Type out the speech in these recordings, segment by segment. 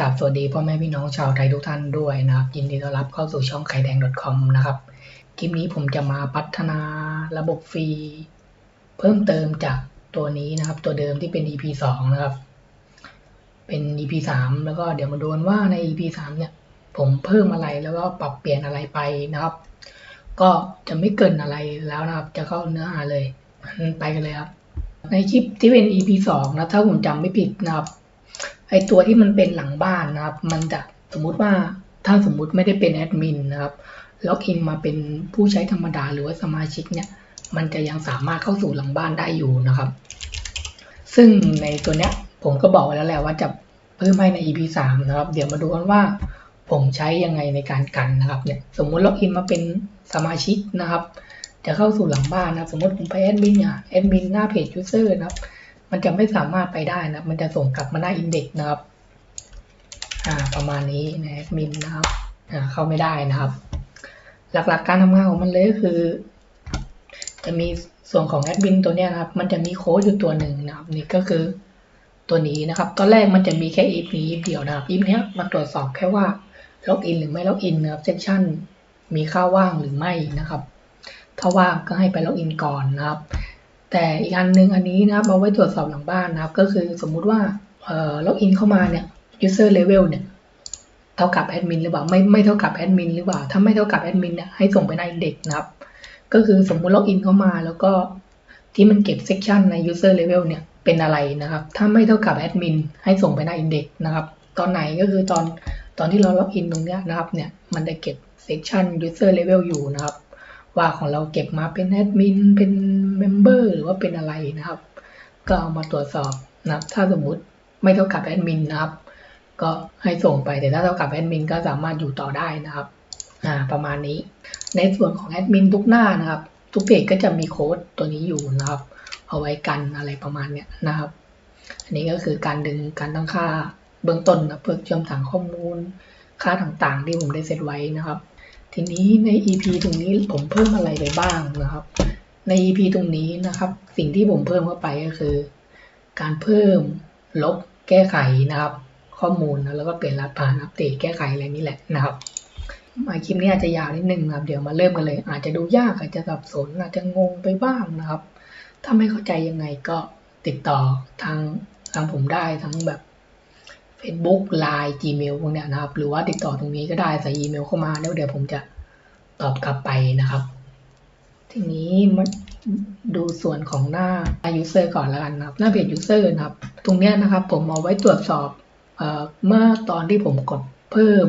กับสวัสดีพ่อแม่พี่น้องชาวไทยทุกท่านด้วยนะครับ ยินดีต้อนรับเข้าสู่ช่องไข่แดง .com นะครับ คลิปนี้ผมจะมาพัฒนาระบบฟรี เพิ่มเติมจากตัวนี้นะครับ ตัวเดิมที่เป็น EP 2 นะครับ เป็น EP 3 แล้วก็เดี๋ยวมาดูนว่าใน EP 3 เนี่ย ผมเพิ่มอะไรแล้วก็ปรับเปลี่ยนอะไรไปนะครับ ก็จะไม่เกินอะไรแล้วนะครับ จะเข้าเนื้อหาเลยไปกันเลยครับ ในคลิปที่เป็น EP 2 นะถ้าผมจำไม่ผิดนะครับ ไอตัวที่มันเป็นหลังบ้านนะครับ มันจะสมมุติว่าถ้าสมมุติไม่ได้เป็นแอดมินนะครับ ล็อกอินมาเป็นผู้ใช้ธรรมดาหรือว่าสมาชิกเนี่ย มันจะยังสามารถเข้าสู่หลังบ้านได้อยู่นะครับ ซึ่งในตัวเนี้ยผมก็บอกไว้แล้วแหละว่าจะเพิ่มให้ใน EP 3นะครับ เดี๋ยวมาดูกันว่าผมใช้ยังไงในการกันนะครับเนี่ย สมมุติล็อกอินมาเป็นสมาชิกนะครับ จะเข้าสู่หลังบ้านนะ สมมติผมไปแอดมินเนี่ย แอดมินหน้าเพจยูเซอร์นะครับ มันจะไม่สามารถไปได้นะ มันจะส่งกลับมาหน้าอินเด็กซ์นะครับ อ่า ประมาณนี้นะแอดมินนะครับ อ่า เข้าไม่ได้นะครับ หลักๆการทำงานของมันเลยก็คือ จะมีส่วนของแอดมินตัวนี้นะครับ มันจะมีโค้ดอยู่ตัวหนึ่งนะครับ นี่ก็คือตัวนี้นะครับ ตอนแรกมันจะมีแค่อีฟนี้อีฟเดียวนะครับอีฟนี้ยมาตรวจสอบแค่ว่าล็อกอินหรือไม่ล็อกอินนะครับเซสชันมีค่าว่างหรือไม่นะครับ ถ้าว่างก็ให้ไปล็อกอินก่อนนะครับ แต่อีกอันหนึ่งอันนี้นะครับเอาไว้ตรวจสอบหลังบ้านนะครับ ก็คือสมมุติว่าเอ่อล็อกอินเข้ามาเนี่ย user level เนี่ยเท่ากับแอดมินหรือเปล่าไม่ไม่เท่ากับแอดมินหรือเปล่าถ้าไม่เท่ากับแอดมินเนี่ยให้ส่งไปในเด็กนะครับ ก็คือสมมุติล็อกอินเข้ามาแล้วก็ที่มันเก็บเซกชันใน user level เนี่ยเป็นอะไรนะครับ ถ้าไม่เท่ากับแอดมินให้ส่งไปในอินเด็กนะครับ ตอนไหนก็คือตอนตอนที่เราล็อกอินตรงเนี้ยนะครับเนี่ยมันจะเก็บเซกชัน user level อยู่นะครับ ว่าของเราเก็บมาเป็นแอดมินเป็นเมมเบอร์หรือว่าเป็นอะไรนะครับ ก็เอามาตรวจสอบนะครับ ถ้าสมมุติไม่เท่ากับแอดมินนะครับ ก็ให้ส่งไปแต่ถ้าเท่ากับแอดมินก็สามารถอยู่ต่อได้นะครับอ่าประมาณนี้ ในส่วนของแอดมินทุกหน้านะครับ ทุกเพจก็จะมีโค้ดตัวนี้อยู่นะครับ เอาไว้กันอะไรประมาณเนี้ยนะครับ อันนี้ก็คือการดึงการตั้งค่าเบื้องต้นนะเพื่อเชื่อมต่างข้อมูลค่าต่างๆ ที่ผมได้เซตไว้นะครับ ทีนี้ใน EP ตรงนี้ผมเพิ่มอะไรไปบ้างนะครับ ใน EP ตรงนี้นะครับ สิ่งที่ผมเพิ่มเข้าไปก็คือ การเพิ่มลบแก้ไขนะครับ ข้อมูลนะแล้วก็เปลี่ยนรหัสผ่านอัปเดตแก้ไขอะไรนี่แหละนะครับมาคลิปนี้อาจจะยาวนิดนึงนะครับ เดี๋ยวมาเริ่มกันเลย อาจจะดูยากอาจจะสับสนอาจจะงงไปบ้างนะครับ ถ้าไม่เข้าใจยังไงก็ติดต่อทางทางผมได้ทั้งแบบ Facebook Line Gmail พวกเนี้ยนะครับ หรือว่าติดต่อตรงนี้ก็ได้ใส่อีเมลเข้ามาแล้วเดี๋ยวผมจะตอบกลับไปนะครับ ทีนี้มาดูส่วนของหน้า user ก่อนแล้วกันนะครับหน้าเพจ user นะครับ ตรงเนี้ยนะครับ ผมเอาไว้ตรวจสอบเอเมื่อตอนที่ผมกดเพิ่ม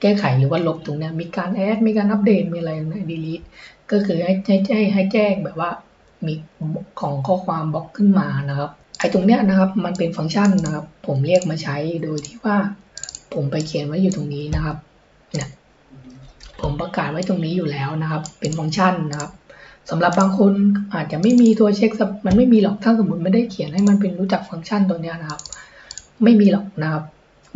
แก้ไขหรือว่าลบตรงเนี้ยมีการแอดมีการอัปเดตมีอะไรนะ delete ก็คือให้ให้ให้ให้แจ้งแบบว่ามีของข้อความบล็อกขึ้นมานะครับ ไอตรงเนี้ยนะครับมันเป็นฟังก์ชันนะครับ ผมเรียกมาใช้โดยที่ว่าผมไปเขียนไว้อยู่ตรงนี้นะครับเนี่ยผมประกาศไว้ตรงนี้อยู่แล้วนะครับ เป็นฟังก์ชันนะครับสำหรับบางคนอาจจะไม่มีตัวเช็คมันไม่มีหรอกถ้าสมมติไม่ได้เขียนให้มันเป็นรู้จักฟังก์ชันตัวเนี้ยนะครับ ไม่มีหรอกนะครับ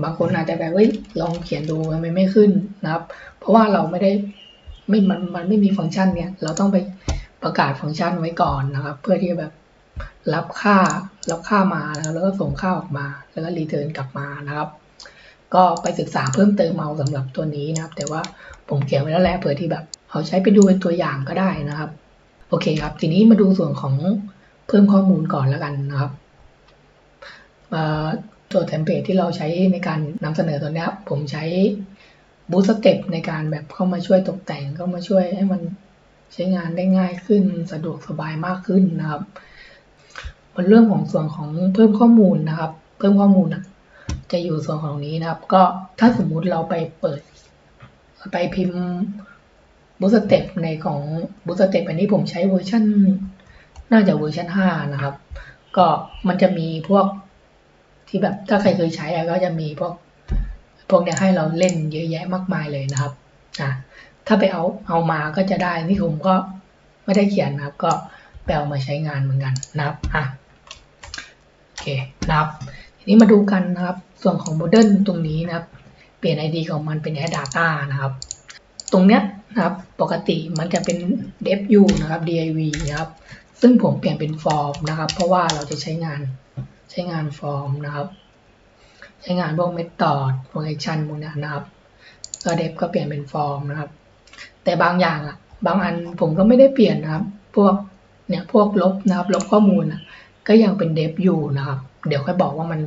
บางคนอาจจะแบบเฮ้ยลองเขียนดูทำไมไม่ขึ้นนะครับ เพราะว่าเราไม่ได้ไม่มันมันไม่มีฟังก์ชันเนี่ยเราต้องไปประกาศฟังก์ชันไว้ก่อนนะครับ เพื่อที่จะแบบ รับค่ารับค่ามาแล้วแล้วก็ส่งค่าออกมา แล้วก็รีเทิร์นกลับมานะครับ ก็ไปศึกษาเพิ่มเติมเอาสำหรับตัวนี้นะครับ แต่ว่าผมเขียนไว้แล้วแหละเผื่อที่แบบเอาใช้ไปดูเป็นตัวอย่างก็ได้นะครับ โอเคครับ ทีนี้มาดูส่วนของเพิ่มข้อมูลก่อนแล้วกันนะครับตัวเทมเพลตที่เราใช้ในการนำเสนอตัวนี้ผมใช้บูสเต็ปในการแบบเข้ามาช่วยตกแต่งเข้ามาช่วยให้มันใช้งานได้ง่ายขึ้นสะดวกสบายมากขึ้นนะครับ บนเรื่องของส่วนของเพิ่มข้อมูลนะครับ เพิ่มข้อมูลจะอยู่ส่วนของนี้นะครับ ก็ถ้าสมมุติเราไปเปิด ไปพิมพ์บูสเต็ปในของบูสเต็ปอันนี้ผมใช้เวอร์ชันน่าจะเวอร์ชันห้านะครับ ก็มันจะมีพวกที่แบบถ้าใครเคยใช้ก็จะมีพวกพวกเนี้ยให้เราเล่นเยอะแยะมากมายเลยนะครับอะถ้าไปเอาเอามาก็จะได้นี่ผมก็ไม่ได้เขียนนะครับ ก็ไปเอามาใช้งานเหมือนกันนะครับอะ เคนะครับทีนี้มาดูกันนะครับ ส่วนของโมเดิร์นตรงนี้นะครับ เปลี่ยน ID ของมันเป็น add data นะครับ ตรงเนี้ยนะครับปกติมันจะเป็น devu นะครับ div นะครับ ซึ่งผมเปลี่ยนเป็น form นะครับ เพราะว่าเราจะใช้งานใช้งานฟอร์มนะครับ ใช้งานพวกเมธอดพวกแอคชั่นพวกนี้นะครับก็เดฟก็เปลี่ยนเป็นฟอร์มนะครับ แต่บางอย่างอะบางอันผมก็ไม่ได้เปลี่ยนนะครับ พวกเนี่ยพวกลบนะครับ ลบข้อมูลอะ ก็ยังเป็นเดฟอยู่นะครับ เดี๋ยวค่อยบอกว่ามัน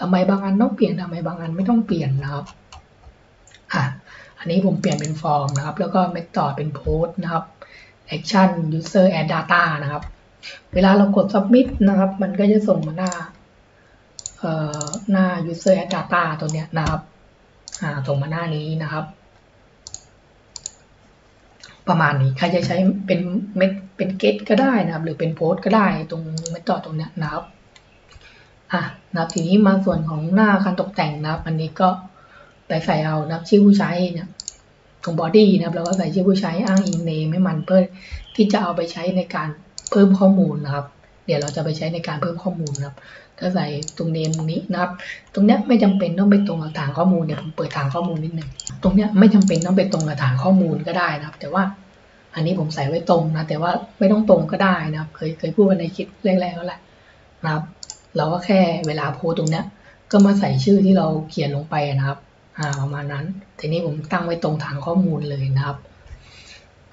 ทำไมบางอันต้องเปลี่ยนทำไมบางอันไม่ต้องเปลี่ยนนะครับอะอันนี้ผมเปลี่ยนเป็นฟอร์มนะครับ แล้วก็เมธอดเป็นโพสนะครับ action user add data นะครับ เวลาเรากด submit นะครับ มันก็จะส่งมาหน้าเอ่อหน้า user add data ตัวเนี้ยนะครับอ่าส่งมาหน้านี้นะครับ ประมาณนี้ใครจะใช้เป็นเม็ดเป็นเกตก็ได้นะครับ หรือเป็นโพสก็ได้ตรงเมธอดตรงเนี้ยนะครับอะนะครับทีนี้มาส่วนของหน้าการตกแต่งนะครับ อันนี้ก็ไปใส่เอานะครับชื่อผู้ใช้เนี่ยตรงบอดี้นะครับเราก็ใส่ชื่อผู้ใช้อ้างอิงเนมให้มันเพื่อที่จะเอาไปใช้ในการเพิ่มข้อมูลนะครับ เดี๋ยวเราจะไปใช้ในการเพิ่มข้อมูลนะครับ ถ้าใส่ตรงเนมตรงนี้นะครับ ตรงเนี้ยไม่จำเป็นต้องไปตรงกับฐานข้อมูลเดี๋ยผมเปิดฐานข้อมูลนิดหนึ่งตรงเนี้ยไม่จำเป็นต้องไปตรงกับฐานข้อมูลก็ได้นะครับ แต่ว่าอันนี้ผมใส่ไว้ตรงนะ แต่ว่าไม่ต้องตรงก็ได้นะครับ เคยเคยพูดกันในคลิปแรกๆแล้วแหละนะครับ เราก็แค่เวลาโพสตรงเนี้ยก็มาใส่ชื่อที่เราเขียนลงไปนะครับอ่าประมาณนั้นทีนี้ผมตั้งไว้ตรงฐานข้อมูลเลยนะครับ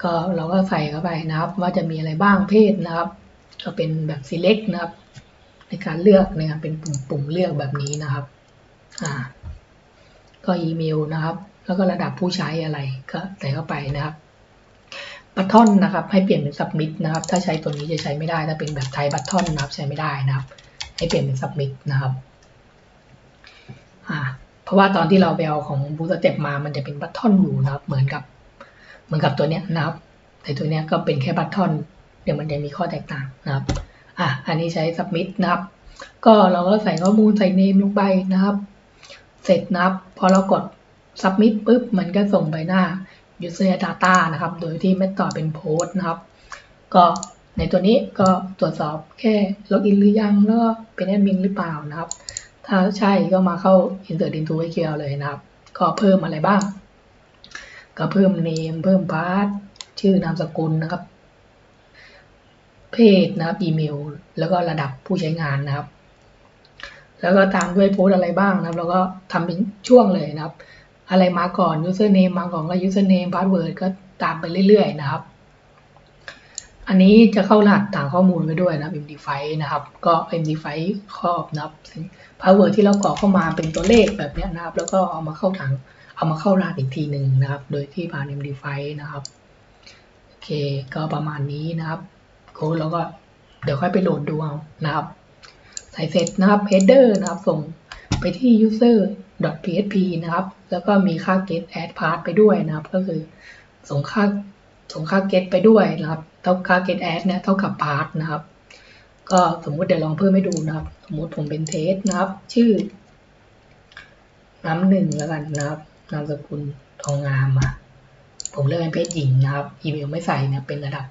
ก็เราก็ใส่เข้าไปนะครับ ว่าจะมีอะไรบ้างเพศนะครับ ก็เป็นแบบ select นะครับ ในการเลือกนะครับเป็นปุ่มปุ่มเลือกแบบนี้นะครับอ่าก็อีเมลนะครับ แล้วก็ระดับผู้ใช้อะไรก็ใส่เข้าไปนะครับบัตทอนนะครับให้เปลี่ยนเป็น submit นะครับ ถ้าใช้ตัวนี้จะใช้ไม่ได้ ถ้าเป็นแบบไทยบัตทอนนะครับใช้ไม่ได้นะครับ ให้เปลี่ยนเป็น submit นะครับอ่าเพราะว่าตอนที่เราไปเอาของบูสเต็ปมามันจะเป็นบัตทอนอยู่นะครับ เหมือนกับ เหมือนกับตัวเนี้ยนะครับ แต่ตัวเนี้ยก็เป็นแค่บัตทอนเดี๋ยวมันจะมีข้อแตกต่างนะครับ อะอันนี้ใช้ submit นะครับ ก็เราก็ใส่ข้อมูลใส่ name ลงไปนะครับ เสร็จนะครับ พอเรากด submit ปุ๊บ มันก็ส่งไปหน้า user data นะครับ โดยที่ไม่ต่อเป็น post นะครับ ก็ในตัวนี้ก็ตรวจสอบแค่ login หรือยัง แล้วก็เป็นแอดมินหรือเปล่านะครับ ถ้าใช่ก็มาเข้า insert into SQL เลยนะครับ ก็เพิ่มอะไรบ้าง ก็เพิ่ม name เพิ่ม path ชื่อนามสกุลนะครับ เพศนะครับอีเมล แล้วก็ระดับผู้ใช้งานนะครับ แล้วก็ตามด้วยโพสอะไรบ้างนะครับ แล้วก็ทำเป็นช่วงเลยนะครับ อะไรมาก่อน username มาก่อนก็ username password ก็ตามไปเรื่อยๆนะครับ อันนี้จะเข้ารหัสต่างข้อมูลไปด้วยนะครับ MD5 นะครับ ก็ MD5 ครอบนะครับ password ที่เรากรอกเข้ามาเป็นตัวเลขแบบนี้นะครับ แล้วก็เอามาเข้าถังเอามาเข้ารหัสอีกทีหนึ่งนะครับ โดยที่ผ่าน MD5 นะครับ โอเค ก็ประมาณนี้นะครับ โค้ดเราก็เดี๋ยวค่อยไปโหลดดูเอานะครับ ใส่เสร็จนะครับ header นะครับ ส่งไปที่ user.php นะครับ แล้วก็มีค่า get add path ไปด้วยนะครับ ก็คือส่งค่าส่งค่า get ไปด้วยนะครับ เท่าค่า get add เนี่ยเท่ากับ path นะครับ ก็สมมุติเดี๋ยวลองเพิ่มให้ดูนะครับ สมมุติผมเป็นเทสนะครับ ชื่อน้ำหนึ่งแล้วกันนะครับ นามสกุลทองงามอะผมเลือกเป็นเพศหญิงนะครับ อีเมลไม่ใส่เนี่ยเป็นระดับ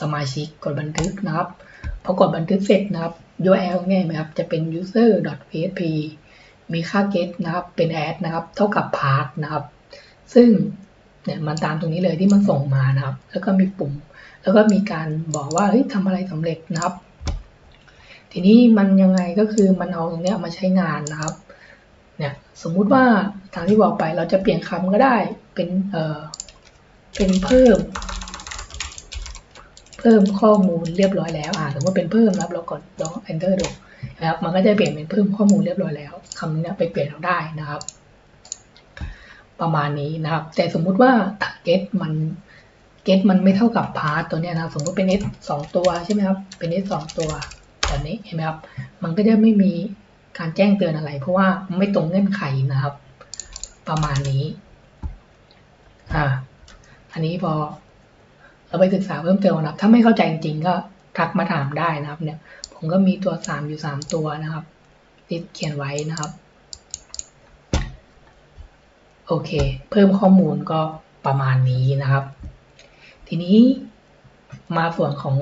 สมาชิกกดบันทึกนะครับพอกดบันทึกเสร็จนะครับ URL ง่ายไหมครับจะเป็น user.php มีค่า get นะครับเป็น add นะครับ เท่ากับ path นะครับ ซึ่งเนี่ยมันตามตรงนี้เลยที่มันส่งมานะครับ แล้วก็มีปุ่ม แล้วก็มีการบอกว่าเฮ้ยทำอะไรสำเร็จนะครับ ทีนี้มันยังไงก็คือมันเอาตรงนี้มาใช้งานนะครับเนี่ยสมมุติว่าทางที่บอกไปเราจะเปลี่ยนคำก็ได้เป็นเอ่อเป็นเพิ่ม เพิ่มข้อมูลเรียบร้อยแล้วอ่าสมมติเป็นเพิ่มครับเรากดลอง enter ดูนะครับมันก็จะเปลี่ยนเป็นเพิ่มข้อมูลเรียบร้อยแล้วคำนี้ไปเปลี่ยนเราได้นะครับ ประมาณนี้นะครับ แต่สมมุติว่า get มัน get มันไม่เท่ากับ path ตัวเนี้ยนะสมมติเป็น s สองตัวใช่ไหมครับ เป็น s สองตัวแบบนี้เห็นไหมครับ มันก็จะไม่มีการแจ้งเตือนอะไร เพราะว่าไม่ตรงเงื่อนไขนะครับ ประมาณนี้อ่าอันนี้พอ เราไปศึกษาเพิ่มเติมนะครับ ถ้าไม่เข้าใจจริงๆก็ทักมาถามได้นะครับ เนี่ย ผมก็มีตัวสามอยู่สามตัวนะครับที่เขียนไว้นะครับ โอเค เพิ่มข้อมูลก็ประมาณนี้นะครับ ทีนี้มาส่วนของ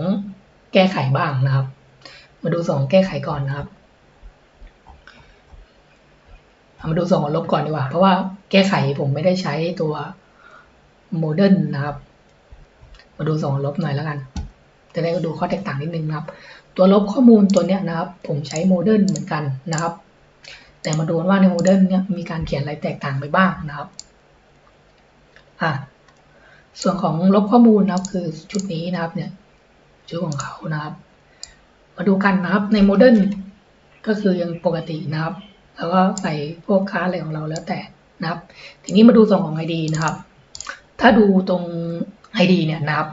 แก้ไขบ้างนะครับ มาดูส่วนของแก้ไขก่อนนะครับมาดูส่วนของลบก่อนดีกว่า เพราะว่าแก้ไขผมไม่ได้ใช้ตัวโมเดิร์นนะครับ มาดูส่วนของลบหน่อยแล้วกัน จะได้ก็ดูข้อแตกต่างนิดนึงนะครับ ตัวลบข้อมูลตัวเนี้ยนะครับ ผมใช้โมเดิร์นเหมือนกันนะครับ แต่มาดูว่าในโมเดิร์นเนี่ยมีการเขียนอะไรแตกต่างไปบ้างนะครับอะส่วนของลบข้อมูลนะครับคือชุดนี้นะครับเนี่ยชุดของเขานะครับ มาดูกันนะครับในโมเดิร์นก็คือยังปกตินะครับ แล้วก็ใส่พวกค้าอะไรของเราแล้วแต่นะครับ ทีนี้มาดูส่วนของ ID นะครับ ถ้าดูตรง ID เนี่ยนะครับ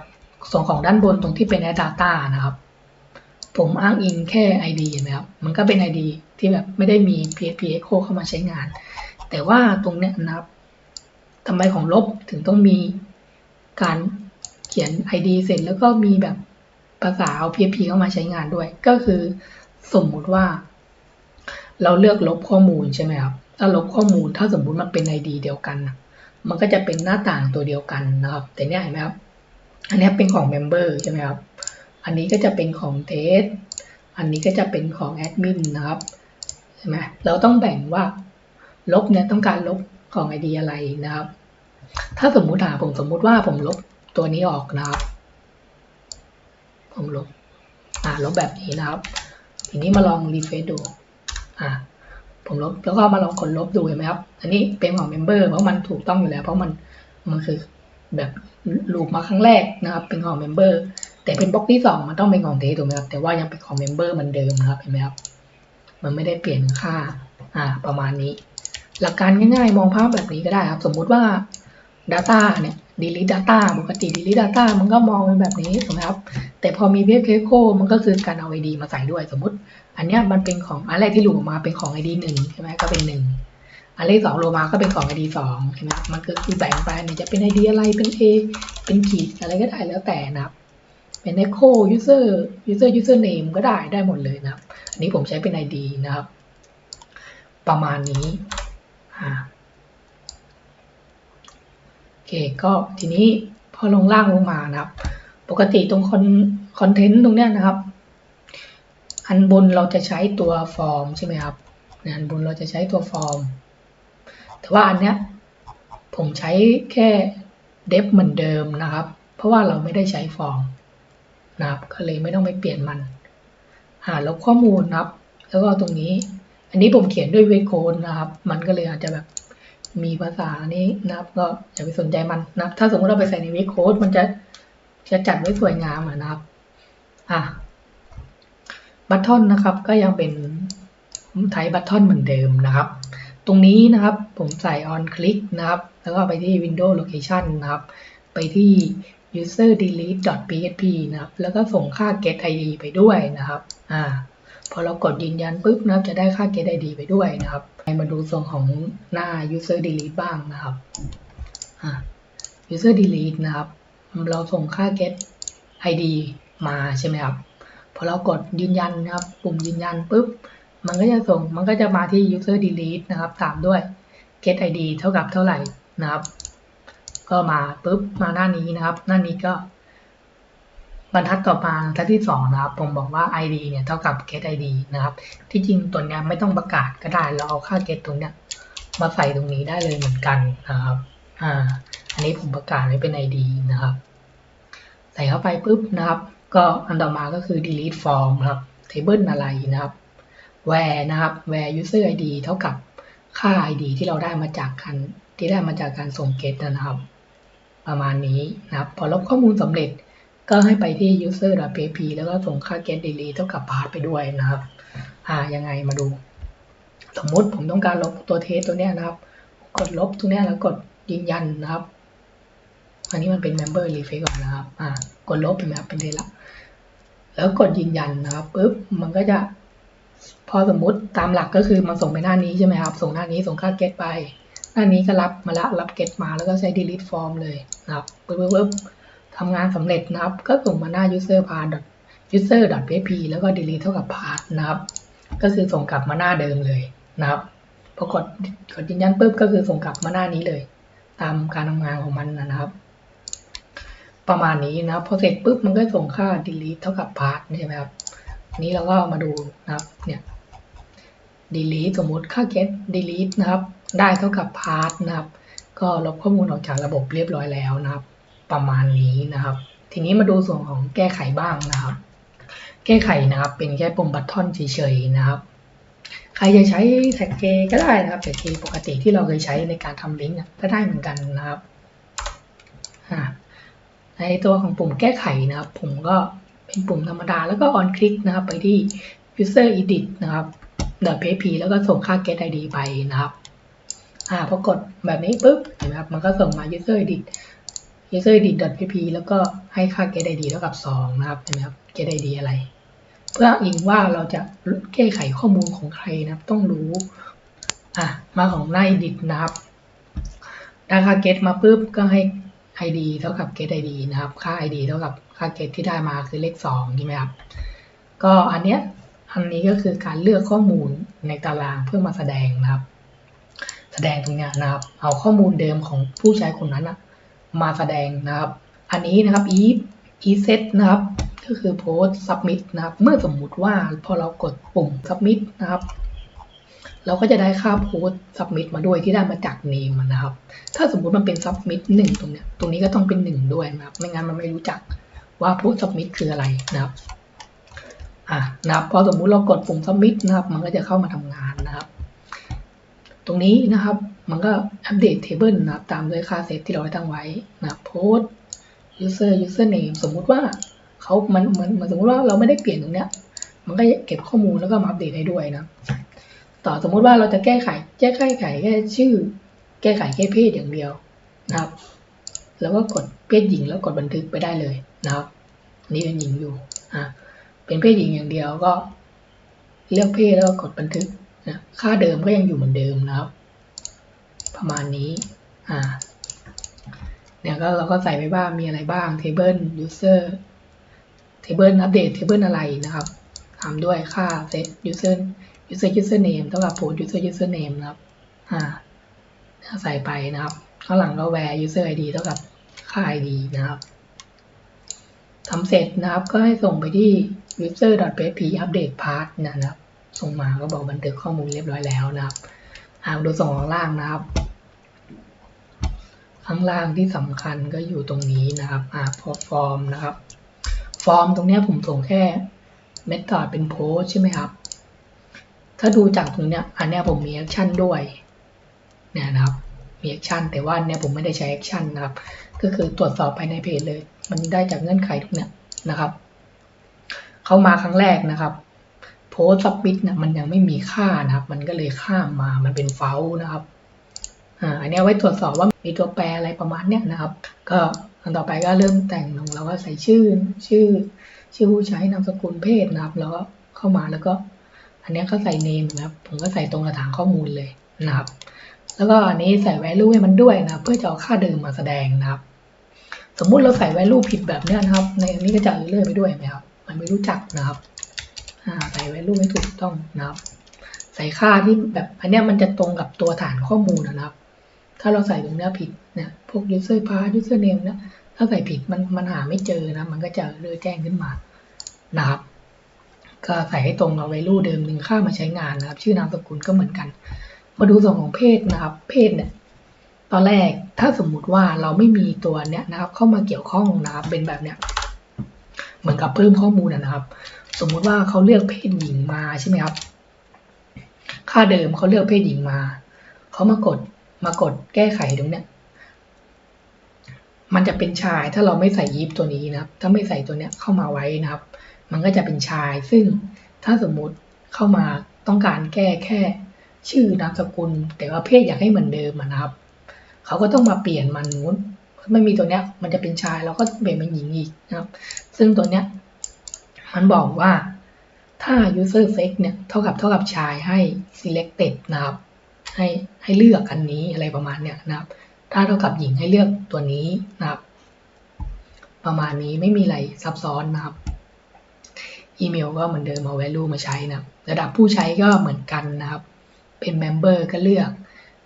ส่วนของด้านบนตรงที่เป็น Add Data นะครับ ผมอ้างอิงแค่ ID นะครับ มันก็เป็น ID ที่แบบไม่ได้มี PHP Echo เข้ามาใช้งาน แต่ว่าตรงเนี้ยนะครับทำไมของลบถึงต้องมีการเขียน ID เสร็จแล้วก็มีแบบภาษาเอา PHP เข้ามาใช้งานด้วย ก็คือสมมุติว่า เราเลือกลบข้อมูลใช่ไหมครับถ้าลบข้อมูลถ้าสมมุติมันเป็น ID เดียวกันนะ มันก็จะเป็นหน้าต่างตัวเดียวกันนะครับ แต่เนี้ยเห็นไหมครับ อันนี้เป็นของ Member ใช่ไหมครับ อันนี้ก็จะเป็นของ Test อันนี้ก็จะเป็นของ Admin นะครับ ใช่ไหมเราต้องแบ่งว่าลบเนี่ยต้องการลบของ ID อะไรนะครับ ถ้าสมมุติหาผมสมมุติว่าผมลบตัวนี้ออกนะครับ ผมลบ อ่าลบแบบนี้นะครับ ทีนี้มาลองรีเฟซดู อ่า ผมลบแล้วก็มาลองกดลบดูเห็นไหมครับ อันนี้เป็นของ Member เพราะมันถูกต้องอยู่แล้ว เพราะมันมันคือแบบลูปมาครั้งแรกนะครับ เป็นของ Member แต่เป็นบล็อกที่สองมันต้องเป็นของเทถูกไหมครับ แต่ว่ายังเป็นของ Member เหมือนเดิมนะครับเห็นไหมครับ มันไม่ได้เปลี่ยนค่าอ่าประมาณนี้ หลักการง่ายๆ มองภาพแบบนี้ก็ได้ครับ สมมุติว่า Data เนี่ย delete data ปกติ delete data มันก็มองเป็นแบบนี้ถูกไหมครับ แต่พอมี PHP Echo มันก็คือการเอา ID มาใส่ด้วยสมมติ อันเนี้ยมันเป็นของอันแรกที่หลุดออกมาเป็นของ ID หนึ่งใช่ไหมก็เป็นหนึ่งอันเลขสองโลมาก็เป็นของ ID สองใช่ไหมมันก็คือแบ่งไปเนี่ยจะเป็น ID อะไรเป็น A เป็นขีดอะไรก็ได้แล้วแต่นะครับเป็น Echo user user user name ก็ได้ได้หมดเลยนะครับ อันนี้ผมใช้เป็น ID นะครับ ประมาณนี้อ่า เคก็ทีนี้พอลงล่างลงมานะครับ ปกติตรงคอนคอนเทนต์ตรงเนี้ยนะครับ อันบนเราจะใช้ตัวฟอร์มใช่ไหมครับอันบนเราจะใช้ตัวฟอร์ม แต่ว่าอันเนี้ยผมใช้แค่เดฟเหมือนเดิมนะครับ เพราะว่าเราไม่ได้ใช้ฟอร์มนะครับ ก็เลยไม่ต้องไปเปลี่ยนมัน หาลบข้อมูลนะครับ แล้วก็ตรงนี้ อันนี้ผมเขียนด้วยเวโคนนะครับ มันก็เลยอาจจะแบบ มีภาษานี้นะครับ ก็อย่าไปสนใจมันนับถ้าสมมติเราไปใส่ในเวโค้ดมันจะจะจัดไว้สวยงามนะครับ อะบัตทอนนะครับ ก็ยังเป็นไทป์บัตทอนเหมือนเดิมนะครับ ตรงนี้นะครับผมใส่ on click นะครับ แล้วก็ไปที่ window location นะครับ ไปที่ user delete php นะครับ แล้วก็ส่งค่า get id ไปด้วยนะครับ อ่า พอเรากดยืนยันปุ๊บนะครับจะได้ค่า get id ไปด้วยนะครับมาดูส่วนของหน้า user delete บ้างนะครับ user delete นะครับ เราส่งค่า get id มาใช่ไหมครับพอเรากดยืนยันนะครับ ปุ่มยืนยันปุ๊บ มันก็จะส่ง มันก็จะมาที่ user delete นะครับ ตามด้วย get id เท่ากับเท่าไหร่นะครับ ก็มาปุ๊บ มาหน้านี้นะครับ หน้านี้ก็ บรรทัดต่อมาบรรทัดที่สองนะครับ ผมบอกว่า id เนี่ยเท่ากับ get id นะครับ ที่จริงตัวเนี้ยไม่ต้องประกาศก็ได้ เราเอาค่า get ตรงเนี้ยมาใส่ตรงนี้ได้เลยเหมือนกันนะครับ อ่า อันนี้ผมประกาศไว้เป็น id นะครับ ใส่เข้าไปปุ๊บนะครับ ก็อันต่อมาก็คือ delete form ครับ table อะไรนะครับ where นะครับ where user id เท่ากับค่า id ที่เราได้มาจากการที่ได้มาจากการส่ง get นะครับ ประมาณนี้นะครับ พอลบข้อมูลสำเร็จ ก็ให้ไปที่ user.php แล้วก็ส่งค่า get delete เท่ากับ path ไปด้วยนะครับ อ่า ยังไงมาดู สมมุติผมต้องการลบตัวเทสตัวเนี้ยนะครับ กดลบตรงเนี้ยแล้วกดยืนยันนะครับ อันนี้มันเป็น member refresh ก่อนนะครับ อ่า กดลบเห็นไหมครับเป็นเทสละ แล้วกดยืนยันนะครับปุ๊บ มันก็จะ พอสมมุติตามหลักก็คือมันส่งไปหน้านี้ใช่ไหมครับ ส่งหน้านี้ส่งค่า get ไป หน้านี้ก็รับมาละ รับ get มาแล้วก็ใช้ delete form เลยนะครับ ปึ๊บปึ๊บ ทำงานสำเร็จนะครับ ก็ส่งมาหน้า user path user php แล้วก็ delete เท่ากับ path นะครับ ก็คือส่งกลับมาหน้าเดิมเลยนะครับพอกดกดยืนยันปุ๊บก็คือส่งกลับมาหน้านี้เลย ตามการทำงานของมันนะครับ ประมาณนี้นะครับพอเสร็จปุ๊บมันก็ส่งค่า delete เท่ากับ path ใช่ไหมครับนี้เราก็มาดูนะครับเนี่ย delete สมมุติค่า get delete นะครับ ได้เท่ากับ path นะครับ ก็ลบข้อมูลออกจากระบบเรียบร้อยแล้วนะครับ ประมาณนี้นะครับ ทีนี้มาดูส่วนของแก้ไขบ้างนะครับ แก้ไขนะครับเป็นแค่ปุ่มบัตทอนเฉยๆนะครับ ใครจะใช้แท็กเกก็ได้นะครับแท็กเกปกติที่เราเคยใช้ในการทำลิงก์ก็ได้เหมือนกันนะครับในตัวของปุ่มแก้ไขนะครับผมก็เป็นปุ่มธรรมดาแล้วก็ on click นะครับ ไปที่ user edit นะครับ .php แล้วก็ส่งค่า get id ไปนะครับอ่าพอกดแบบนี้ปุ๊บเห็นไหมครับมันก็ส่งมา user edit user edit .php แล้วก็ให้ค่า get id เท่ากับ 2 นะครับเห็นไหมครับ get id อะไร เพื่ออิงว่าเราจะแก้ไขข้อมูลของใครนะครับ ต้องรู้อะมาของหน้า edit นะครับได้ค่า get มาปุ๊บก็ให้ id เท่ากับ get id นะครับ ค่า id เท่ากับค่า get ที่ได้มาคือเลข2ใช่ไหมครับ ก็อันเนี้ยอันนี้ก็คือการเลือกข้อมูลในตารางเพื่อมาแสดงนะครับ แสดงตรงเนี้ยนะครับ เอาข้อมูลเดิมของผู้ใช้คนนั้นนะ มาแสดงนะครับ อันนี้นะครับ if if set นะครับ ก็คือ post submit นะครับ เมื่อสมมุติว่าพอเรากดปุ่ม submit นะครับ เราก็จะได้ค่า post submit มาด้วยที่ได้มาจาก name มันนะครับ ถ้าสมมุติมันเป็น submit หนึ่งตรงเนี้ย ตรงนี้ก็ต้องเป็นหนึ่งด้วยนะครับ ไม่งั้นมันไม่รู้จักว่า post submit คืออะไรนะครับ อะนะครับ พอสมมุติเรากดปุ่ม submit นะครับ มันก็จะเข้ามาทำงานนะครับ ตรงนี้นะครับ มันก็อัปเดต table นะครับตามด้วยค่าเซตที่เราได้ตั้งไว้นะครับ post user user name สมมุติว่าเขามันเหมือนมือนสมมติว่าเราไม่ได้เปลี่ยนตรงเนี้ย มันก็เก็บข้อมูลแล้วก็มาอัปเดตให้ด้วยนะ ต่อสมมุติว่าเราจะแก้ไขแก้ไขไขแค่ชื่อ แก้ไขแค่เพศอย่างเดียวนะครับ แล้วก็กดเพศหญิงแล้วกดบันทึกไปได้เลยนะครับ นี่เป็นหญิงอยู่อะเป็นเพศหญิงอย่างเดียวก็ เลือกเพศแล้วก็กดบันทึกนะค่าเดิมก็ยังอยู่เหมือนเดิมนะครับ ประมาณนี้อ่าเนี่ยก็เราก็ใส่ไปบ้างมีอะไรบ้าง table user table อัปเดต table อะไรนะครับตามด้วยค่า set user user user name เท่ากับ post user user name นะครับอ่าใส่ไปนะครับข้างหลังก็ where user id เท่ากับค่า id นะครับทำเสร็จนะครับก็ให้ส่งไปที่ user.php update path นะครับ ส่งมาก็บอกบันทึกข้อมูลเรียบร้อยแล้วนะครับ อ่าดูส่งข้างล่างนะครับ ข้างล่างที่สำคัญก็อยู่ตรงนี้นะครับอ่าพอฟอร์มนะครับ ฟอร์มตรงนี้ผมส่งแค่ method เป็น post ใช่ไหมครับ ถ้าดูจากตรงเนี้ยอันเนี้ยผมมี action ด้วยเนี่ยนะครับมี action แต่ว่าเนี่ยผมไม่ได้ใช้ action นะครับ ก็คือตรวจสอบภายในเพจเลย มันได้จากเงื่อนไขทุกเนี่ยนะครับ เข้ามาครั้งแรกนะครับ post submit นะมันยังไม่มีค่านะครับ มันก็เลยข้ามมามันเป็นเฟลนะครับอ่าอันนี้ไว้ตรวจสอบว่ามีตัวแปรอะไรประมาณเนี้ยนะครับ ก็อันต่อไปก็เริ่มแต่งลงเราก็ใส่ชื่อชื่อ ชื่อผู้ใช้นามสกุลเพศนะครับ แล้วก็เข้ามาแล้วก็ อันนี้ก็ใส่ name นะครับ ผมก็ใส่ตรงกระถางข้อมูลเลยนะครับ แล้วก็อันนี้ใส่ value ให้มันด้วยนะเพื่อจะเอาค่าเดิมมาแสดงนะครับ สมมุติเราใส่ value ผิดแบบเนี้ยนะครับ ในอันนี้ก็จะเลื่อนไปด้วยไหมครับ มันไม่รู้จักนะครับ ใส่ value ให้ถูกต้องนะครับ ใส่ค่าที่แบบอันเนี้ยมันจะตรงกับตัวฐานข้อมูลนะครับ ถ้าเราใส่ตรงเนี้ยผิดเนี่ยพวก user path user name เนี่ยถ้าใส่ผิดมันมันหาไม่เจอนะ มันก็จะเลื่อแจ้งขึ้นมานะครับ ก็ใส่ให้ตรงเอา value เดิมหนึ่งค่ามาใช้งานนะครับ ชื่อนามสกุลก็เหมือนกัน มาดูส่วนของเพศนะครับ เพศเนี่ยตอนแรกถ้าสมมุติว่าเราไม่มีตัวเนี้ยนะครับ เข้ามาเกี่ยวข้องนะครับ เป็นแบบเนี้ย เหมือนกับเพิ่มข้อมูลนะครับ สมมุติว่าเขาเลือกเพศหญิงมาใช่ไหมครับ ค่าเดิมเขาเลือกเพศหญิงมา เขามากดมากดแก้ไขตรงเนี้ยมันจะเป็นชายถ้าเราไม่ใส่ยิปตัวนี้นะครับ ถ้าไม่ใส่ตัวเนี้ยเข้ามาไว้นะครับ มันก็จะเป็นชายซึ่งถ้าสมมุติเข้ามาต้องการแก้แค่ ชื่อนามสกุล แต่ว่าเพศอยากให้เหมือนเดิมนะครับ เขาก็ต้องมาเปลี่ยนมันนู้น ไม่มีตัวเนี้ยมันจะเป็นชายเราก็เปลี่ยนเป็นหญิงอีกนะครับ ซึ่งตัวเนี้ยมันบอกว่าถ้า user sex เนี่ยเท่ากับเท่ากับชายให้ selected นะครับ ให้ให้เลือกอันนี้อะไรประมาณเนี้ยนะครับ ถ้าเท่ากับหญิงให้เลือกตัวนี้นะครับ ประมาณนี้ไม่มีอะไรซับซ้อนนะครับอีเมลก็เหมือนเดิมเอา value มาใช้นะระดับผู้ใช้ก็เหมือนกันนะครับ เป็น member ก็เลือก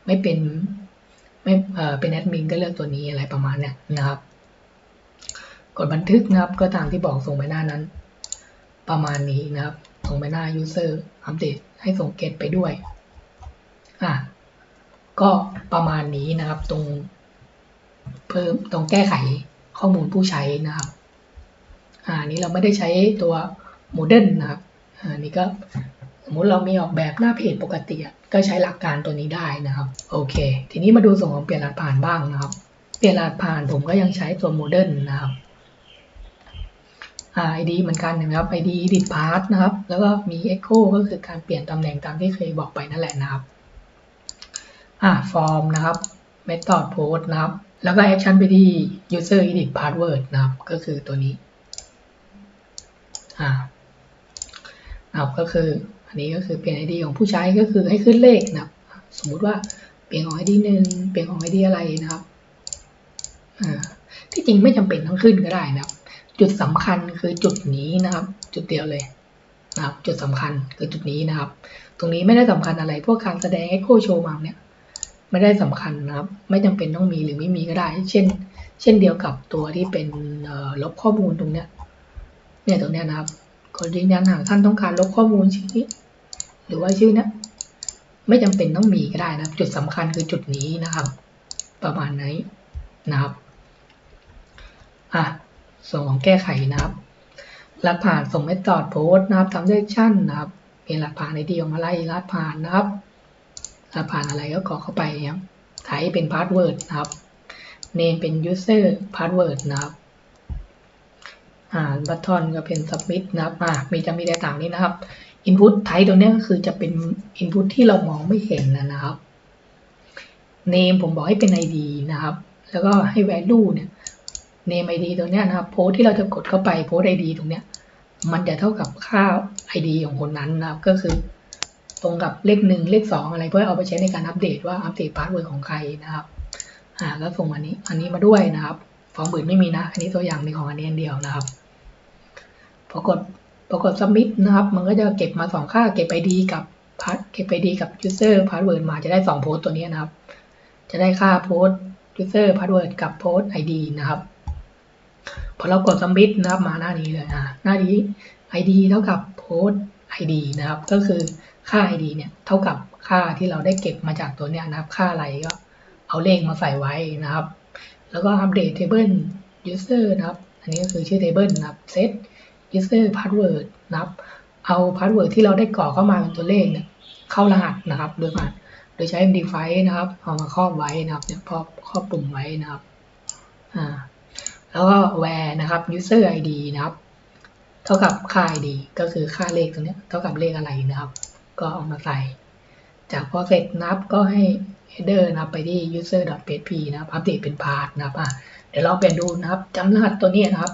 ไม่เป็น ไม่เป็นแอดมินก็เลือกตัวนี้อะไรประมาณเนี้ยนะครับ กดบันทึกนะครับ ก็ตามที่บอกส่งไปหน้านั้น ประมาณนี้นะครับ ส่งไปหน้า user อัปเดตให้ส่งเกตไปด้วยอะก็ประมาณนี้นะครับ ตรงเพิ่มตรงแก้ไขข้อมูลผู้ใช้นะครับอ่านี้เราไม่ได้ใช้ตัวโมเดิร์นะครับอ่านี่ก็ มมติเรามีออกแบบหน้าเพจปกติก็ใช้หลักการตัวนี้ได้นะครับ โอเค ทีนี้มาดูส่วนของเปลี่ยนรหัสผ่านบ้างนะครับ เปลี่ยนรหัสผ่านผมก็ยังใช้ตัวโมเดิร์นะครับอ่า ID เหมือนกันนะครับ ID edit path นะครับ แล้วก็มี echo ก็คือการเปลี่ยนตำแหน่งตามที่เคยบอกไปนั่นแหละนะครับอ่า form นะครับ method post นะครับ แล้วก็ action ไปที่ user edit password นะครับ ก็คือตัวนี้อ่านะครับก็คือ อันนี้ก็คือเปลี่ยน ID ของผู้ใช้ก็คือให้ขึ้นเลขนะครับ สมมุติว่าเปลี่ยนของ ID หนึ่งเปลี่ยนของ ID อะไรนะครับที่จริงไม่จำเป็นต้องขึ้นก็ได้นะครับ จุดสำคัญคือจุดนี้นะครับ จุดเดียวเลยนะครับ จุดสำคัญคือจุดนี้นะครับ ตรงนี้ไม่ได้สำคัญอะไรพวกการแสดง Echo Show มาเนี่ยไม่ได้สำคัญนะครับ ไม่จำเป็นต้องมีหรือไม่มีก็ได้ เช่น เช่นเดียวกับตัวที่เป็นลบข้อมูลตรงเนี้ยเนี่ยตรงเนี้ยนะครับ กดยืนยันหากท่านต้องการลบข้อมูลชื่อนี้หรือว่าชื่อนี้ไม่จำเป็นต้องมีก็ได้นะจุดสำคัญคือจุดนี้นะครับ ประมาณนี้นะครับอะส่วนของแก้ไขนะครับรหัสผ่านส่งเมธอดโพสนะครับทำเซสชั่นนะครับเป็นรหัสผ่านในดีออกมาไล่รหัสผ่านนะครับรหัสผ่านอะไรก็กรอกเข้าไปนะครับไทยเป็นพาสเวิร์ดนะครับเนมเป็น user password นะครับ อ่าบัตทอนก็เป็น submit นะครับอ่ามีจะมีแต่ต่างนี้นะครับ input type ตัวนี้ก็คือจะเป็น input ที่เรามองไม่เห็นนะครับ name ผมบอกให้เป็น id นะครับ แล้วก็ให้ value เนี่ย name id ตัวนี้นะครับโพสที่เราจะกดเข้าไปโพส id ตรงเนี้ย มันจะเท่ากับค่า id ของคนนั้นนะครับ ก็คือตรงกับเลขหนึ่งเลขสองอะไรเพื่อเอาไปใช้ในการอัปเดตว่าอัปเดตพาสเวิร์ดของใครนะครับ อ่าแล้วส่งอันนี้อันนี้มาด้วยนะครับ ฟอร์มอื่นไม่มีนะ อันนี้ตัวอย่างมีของอันนี้อันเดียวนะครับ พอกดพอกด submit นะครับ มันก็จะเก็บมาสองค่า เก็บ ID กับพาสเก็บ ID กับ user password มาจะได้สองโพสต์ตัวนี้นะครับ จะได้ค่าโพสต์ user password กับโพสต์ ID นะครับ พอเรากด submit นะครับมาหน้านี้เลยอ่าหน้านี้ ID เท่ากับโพส ID นะครับ ก็คือค่า ID เนี่ยเท่ากับค่าที่เราได้เก็บมาจากตัวเนี้ยนะครับ ค่าอะไรก็เอาเลขมาใส่ไว้นะครับ แล้วก็อัปเดต table user นะครับ อันนี้ก็คือชื่อ table นะครับ set user password นะครับ เอา password ที่เราได้กรอกเข้ามาเป็นตัวเลขเนี่ยเข้ารหัสนะครับโดยผ่านโดยใช้ MD5 นะครับเอามาครอบไว้นะครับเนี่ยครอบครอบปุ่มไว้นะครับอ่าแล้วก็ where นะครับ user ID นะครับ เท่ากับค่า ID ก็คือค่าเลขตรงนี้เท่ากับเลขอะไรนะครับ ก็เอามาใส่ จากพอเสร็จนับก็ให้ header นะครับไปที่ user.php นะครับอัปเดตเป็น path นะครับอะเดี๋ยวเราเปลี่ยนดูนะครับจำรหัสตัวนี้นะครับ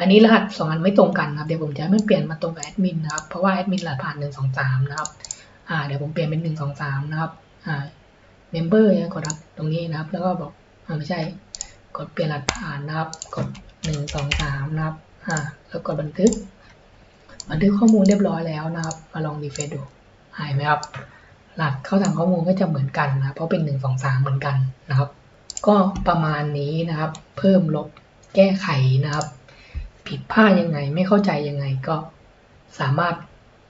อันนี้รหัสสองอันไม่ตรงกันนะครับเดี๋ยวผมจะให้มันเปลี่ยนมาตรงกับแอดมินนะครับเพราะว่าแอดมินรหัสผ่านหนึ่งสองสามนะครับอ่าเดี๋ยวผมเปลี่ยนเป็นหนึ่งสองสามนะครับอ่า member เนี่ยกดรับตรงนี้นะครับ แล้วก็บอกอ่าไม่ใช่ กดเปลี่ยนรหัสผ่านนะครับ กดหนึ่งสองสามนะครับอ่าแล้วกดบันทึก บันทึกข้อมูลเรียบร้อยแล้วนะครับ มาลองรีเฟรชดูหายไหมครับหลักเข้าทางข้อมูลก็จะเหมือนกันนะเพราะเป็นหนึ่งสองสามเหมือนกันนะครับ ก็ประมาณนี้นะครับ เพิ่มลบแก้ไขนะครับ ผิดพลาดยังไง ไม่เข้าใจยังไงก็สามารถ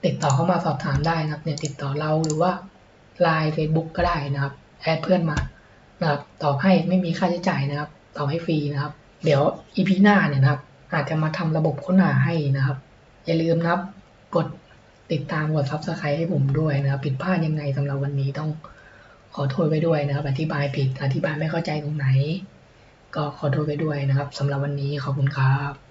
ติดต่อเข้ามาสอบถามได้นะครับ เนี่ยติดต่อเราหรือว่าไลน์ Facebook ก็ได้นะครับ แอดเพื่อนมานะครับ ตอบให้ไม่มีค่าใช้จ่ายนะครับ ตอบให้ฟรีนะครับ เดี๋ยว EP หน้าเนี่ยนะครับ อาจจะมาทำระบบค้นหาให้นะครับ อย่าลืมนะครับ กดติดตามกด subscribe ให้ผมด้วยนะครับ ผิดพลาดยังไงสำหรับวันนี้ต้องขอโทษไว้ด้วยนะครับ อธิบายผิด อธิบายไม่เข้าใจตรงไหน ก็ขอโทษไว้ด้วยนะครับสำหรับวันนี้ขอบคุณครับ